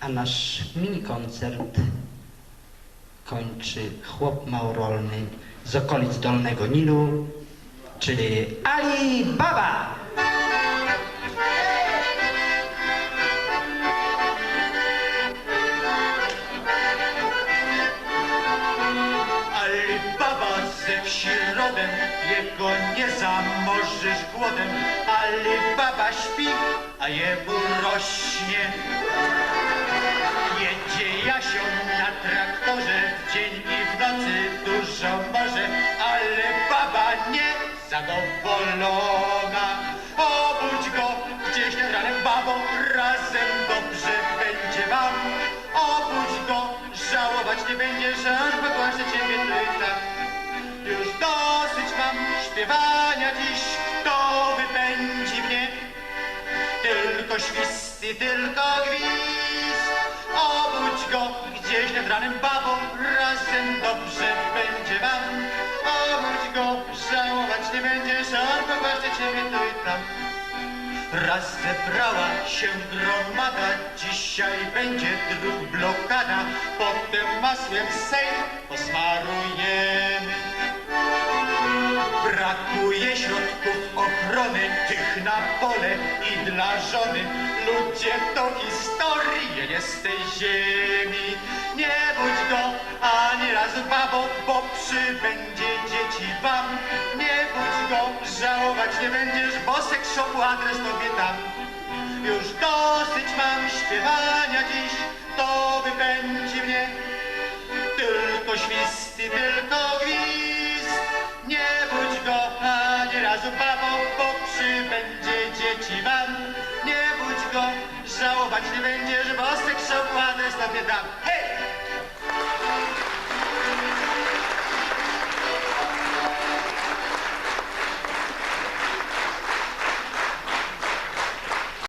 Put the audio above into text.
A nasz mini koncert kończy chłop małorolny z okolic Dolnego Nilu, czyli Ali Baba. Alibaba ze wsi jego nie zamożysz głodem. Alibaba śpi, a jemu rośnie. Zadowolona. Obudź go gdzieś nad ranem, babo, razem dobrze będzie wam. Obudź go, żałować nie będzie, że on pogłasze ciebie tu i tam. Już dosyć mam śpiewania dziś, kto wypędzi mnie? Tylko świsty, tylko gwizd. Obudź go gdzieś nad ranem babą, razem dobrze będzie wam. Nie będzie, że on pogłaszcze ciebie tu i tam. Raz zebrała się gromada, dzisiaj będzie dróg blokada, potem masłem sejm posmarujemy. Brakuje środków ochrony tych na pole i dla żony. Ludzie to historie nie z tej ziemi. Nie budź go ani razu babo, bo przybędzie dzieci wam. Nie będziesz, bo seks adres tobie tam. Już dosyć mam śpiewania dziś, to wypędzi mnie. Tylko świsty, tylko gwizd. Nie budź go ani razu babą, bo przybędzie dzieci wam. Nie budź go, żałować nie będziesz, bo seks